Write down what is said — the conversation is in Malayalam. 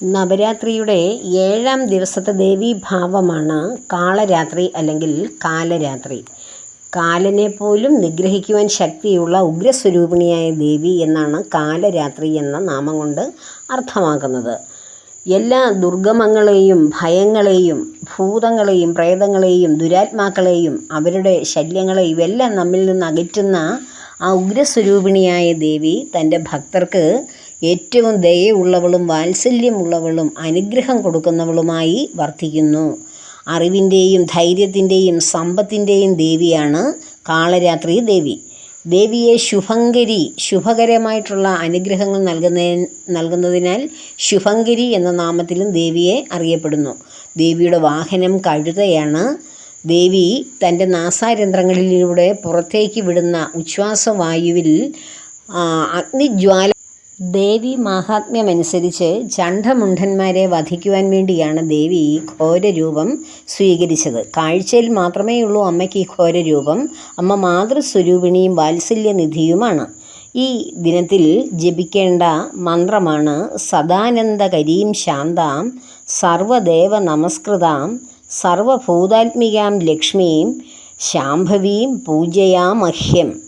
നവരാത്രിയുടെ ഏഴാം ദിവസത്തെ ദേവീഭാവമാണ് കാളരാത്രി അല്ലെങ്കിൽ കാലരാത്രി. കാലനെ പോലും നിഗ്രഹിക്കുവാൻ ശക്തിയുള്ള ഉഗ്രസ്വരൂപിണിയായ ദേവി എന്നാണ് കാലരാത്രി എന്ന നാമം കൊണ്ട് അർത്ഥമാക്കുന്നത്. എല്ലാ ദുർഗമങ്ങളെയും ഭയങ്ങളെയും ഭൂതങ്ങളെയും പ്രേതങ്ങളെയും ദുരാത്മാക്കളെയും അവരുടെ ശല്യങ്ങളെയും എല്ലാം നമ്മിൽ നിന്ന് അകറ്റുന്ന ആ ഉഗ്രസ്വരൂപിണിയായ ദേവി തന്റെ ഭക്തർക്ക് ഏറ്റവും ദയയുള്ളവളും വാത്സല്യമുള്ളവളും അനുഗ്രഹം കൊടുക്കുന്നവളുമായി വർദ്ധിക്കുന്നു അറിവിന്റെയും ധൈര്യത്തിന്റെയും സമ്പത്തിന്റെയും ദേവിയാണ് കാളരാത്രി ദേവി. ദേവിയെ ശുഭങ്കരി ശുഭകരമായിട്ടുള്ള അനുഗ്രഹങ്ങൾ നൽകുന്ന നൽകുന്നതിനാൽ ശുഭങ്കരി എന്ന നാമത്തിലും ദേവിയെ അറിയപ്പെടുന്നു. ദേവിയുടെ വാഹനം കഴുതയാണ്. ദേവി തന്റെ നാസാരന്ധ്രങ്ങളിലൂടെ പുറത്തേക്ക് വിടുന്ന ഉച്ഛ്വാസവായുവിൽ അഗ്നിജ്വാല ദേവി മാഹാത്മ്യമനുസരിച്ച് ചണ്ഡമുണ്ഡന്മാരെ വധിക്കുവാൻ വേണ്ടിയാണ് ദേവി ഈ ഘോരരൂപം സ്വീകരിച്ചത്. കാഴ്ചയിൽ മാത്രമേ ഉള്ളൂ അമ്മയ്ക്ക് ഈ ഘോരരൂപം. അമ്മ മാതൃസ്വരൂപിണിയും വാത്സല്യനിധിയുമാണ്. ഈ ദിനത്തിൽ ജപിക്കേണ്ട മന്ത്രമാണ് സദാനന്ദകരീം ശാന്താം സർവദേവ നമസ്കൃതാം സർവഭൂതാത്മികാം ലക്ഷ്മീം ശാംഭവീം പൂജയാമഹ്യം.